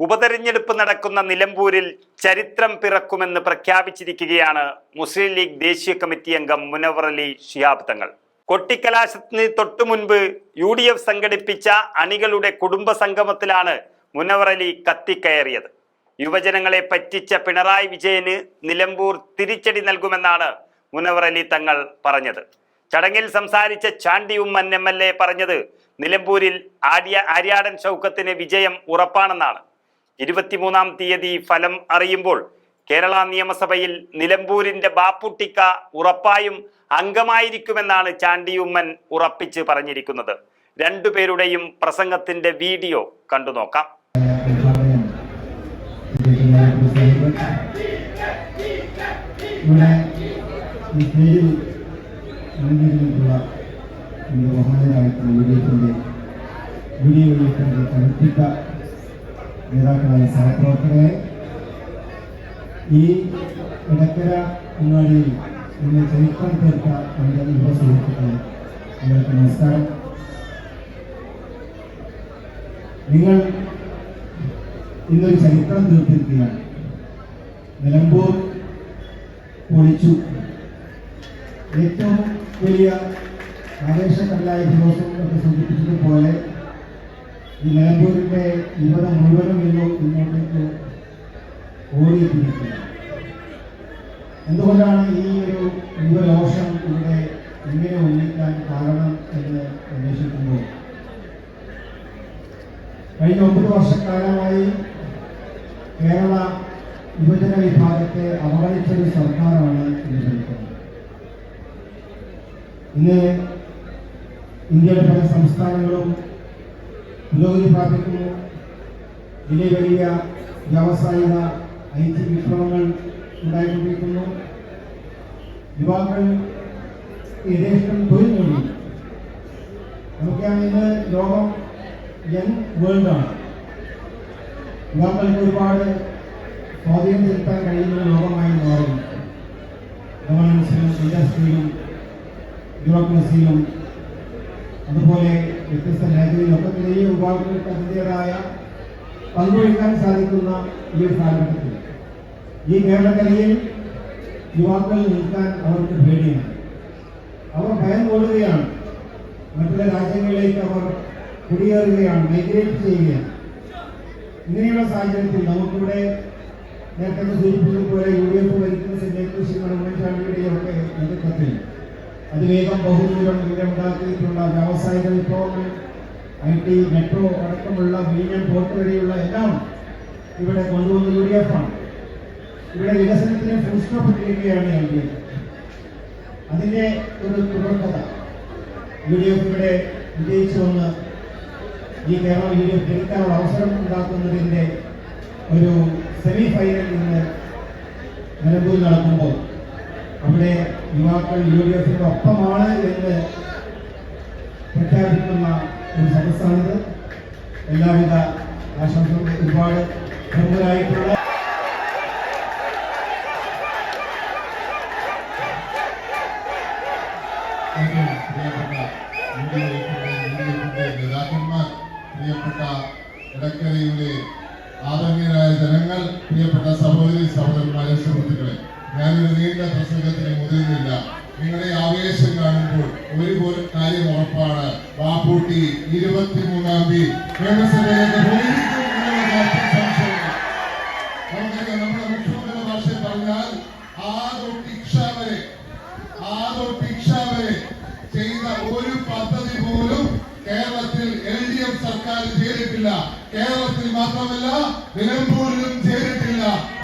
ഉപതെരഞ്ഞെടുപ്പ് നടക്കുന്ന നിലമ്പൂരിൽ ചരിത്രം പിറക്കുമെന്ന് പ്രഖ്യാപിച്ചിരിക്കുകയാണ് മുസ്ലിം ലീഗ് ദേശീയ കമ്മിറ്റി അംഗം മുനവർ അലി തങ്ങൾ. കൊട്ടിക്കലാശത്തിന് തൊട്ടു മുൻപ് യു ഡി എഫ് സംഘടിപ്പിച്ച അണികളുടെ കുടുംബ സംഗമത്തിലാണ് മുനവർ അലി കത്തിക്കയറിയത്. യുവജനങ്ങളെ പറ്റിച്ച പിണറായി വിജയന് നിലമ്പൂർ തിരിച്ചടി നൽകുമെന്നാണ് മുനവർ അലി തങ്ങൾ പറഞ്ഞത്. ചടങ്ങിൽ സംസാരിച്ച Chandy Oommen M L A പറഞ്ഞത് നിലമ്പൂരിൽ ആര്യ ആര്യാടൻ ചൗക്കത്തിന് വിജയം ഉറപ്പാണെന്നാണ്. ഇരുപത്തിമൂന്നാം തീയതി ഫലം അറിയുമ്പോൾ കേരള നിയമസഭയിൽ നിലമ്പൂരിന്റെ ബാപ്പുട്ടിക്ക ഉറപ്പായും അംഗമായിരിക്കുമെന്നാണ് ചാണ്ടിയുമ്മൻ ഉറപ്പിച്ച് പറഞ്ഞിരിക്കുന്നത് രണ്ടുപേരുടെയും പ്രസംഗത്തിന്റെ വീഡിയോ കണ്ടു നോക്കാം ഇവിടെ നേതാക്കളായ സഹപ്രവർത്തകരെ ഈ ഇടക്കര അങ്ങാടിയിൽ ഇന്ന് ചരിത്രം തീർത്ത എന്റെ യുവ സുഹൃത്തുക്കളെ നിങ്ങൾക്ക് നമസ്കാരം. നിങ്ങൾ ഇന്നൊരു ചരിത്രം തീർത്തിരിക്കുകയാണ്. നിലമ്പൂർ പൊളിച്ചു. ഏറ്റവും വലിയ ആവേശക്കടലായ ദിവസം ഒക്കെ സൂചിപ്പിച്ചതുപോലെ ഈ നിലമ്പൂരിന്റെ യുവത മുഴുവനും ഇന്ന് ഇങ്ങോട്ടേക്ക് ഓടിയെത്തിയിരിക്കുന്നത് എന്തുകൊണ്ടാണ് ഈ ഒരു യുവരോഷം ഇവിടെ ഇങ്ങനെ ഒന്നിക്കാൻ കാരണം എന്ന് അന്വേഷിക്കുമ്പോൾ? കഴിഞ്ഞ ഒമ്പത് വർഷക്കാലമായി കേരള യുവജന വിഭാഗത്തെ അവഗണിച്ചൊരു സർക്കാരാണ് ഇന്ന് ഭരിക്കുന്നത്. ഇന്ന് ഇന്ത്യയുടെ പല സംസ്ഥാനങ്ങളും പുരോഗതി പ്രാപിക്കുന്നു വലിയ വലിയ വ്യാവസായിക ഐ ടി വിപ്ലവങ്ങൾ ഉണ്ടായിക്കൊണ്ടിരിക്കുന്നു. യുവാക്കൾ യഥേഷ്ടം തൊഴിൽ നേടി നമുക്കാണ് ഇന്ന് ലോകം യങ് വേൾഡാണ്. യുവാക്കൾക്ക് ഒരുപാട് സ്വാധീനം ചെലുത്താൻ കഴിയുന്ന ലോകമായി മാറുന്നു. ഗവൺമെൻസിലും ഇൻഡസ്ട്രിയിലും ബ്യൂറോക്രസിയിലും അതുപോലെ വ്യത്യസ്ത മേഖലയിലൊക്കെ തന്നെ ഈ യുവാക്കൾക്ക് അതിന്റെതായ പങ്കുവയ്ക്കാൻ സാധിക്കുന്ന ഈ ഒരു കാലഘട്ടത്തിൽ ഈ കേരളക്കരയിൽ യുവാക്കൾ നിൽക്കാൻ അവർക്ക് പേടിയാണ്. അവർ ഭയം കൂടുകയാണ് മറ്റുള്ള രാജ്യങ്ങളിലേക്ക് അവർ കുടിയേറുകയാണ് മൈഗ്രേറ്റ് ചെയ്യുകയാണ്. ഇങ്ങനെയുള്ള സാഹചര്യത്തിൽ നമുക്കിവിടെ നേരത്തെ സൂചിപ്പിച്ചതുപോലെ യു ഡി എഫ് ഭരിക്കുന്ന സമയത്ത് ശ്രീമതി ഉമ്മൻചാണ്ടിയുടെയൊക്കെ നേതൃത്വത്തിൽ അതിവേഗം ബഹുദൂരം ഇവിടെ ഉണ്ടാക്കിയിട്ടുള്ള വ്യാവസായിക വിപ്ലവങ്ങൾ ഐ ടി മെട്രോ അടക്കമുള്ള മീനിയം പോർട്ട് വരെയുള്ള എല്ലാം ഇവിടെ കൊണ്ടുവന്ന യു ഡി എഫ് ആണ്. ഇവിടെ വികസനത്തിന് പുഷ്പപ്പെട്ടിരിക്കുകയാണ് എൽ ഡി എഫ് അതിന്റെ ഒരു തുടർക്കഥ. യു ഡി എഫ് ഇവിടെ വിജയിച്ചു വന്ന് ഈ കേരള യു ഡി എഫ് ജയിക്കാനുള്ള അവസരം ഉണ്ടാക്കുന്നതിന്റെ ഒരു സെമി ഫൈനലിൽ ഇന്ന് നിലമ്പൂരിൽ നടക്കുമ്പോൾ അവിടെ യുവാക്കൾ യു ഡി എഫിന്റെ ഒപ്പമാണ് എന്ന് പ്രഖ്യാപിക്കുന്ന ഒരു സദസ്സാണിത്. എല്ലാവിധ ആശംസകളും ഒരുപാട് പ്രമുഖരായിട്ടുള്ള ായ ജനങ്ങൾ പ്രിയപ്പെട്ട സഹോദരി സഹോദരന്മാരെ സുഹൃത്തുക്കളെ ഞാനൊരു നീണ്ട പ്രസംഗത്തിന് മുതിരുന്നില്ല നിങ്ങളുടെ ആവേശം കാണുമ്പോൾ ഒരു പോലും കാര്യം ഉറപ്പാണ്. ബാപ്പൂട്ടി ഇരുപത്തിമൂന്നാം തീയതി വരെ ചെയ്ത ഒരു പോലും കേരളത്തിൽ സർക്കാർ ചെയ്തിട്ടില്ല. കേരളത്തിൽ മാത്രമല്ല നിലമ്പൂരിലും ചെയ്തിട്ടില്ല. ആ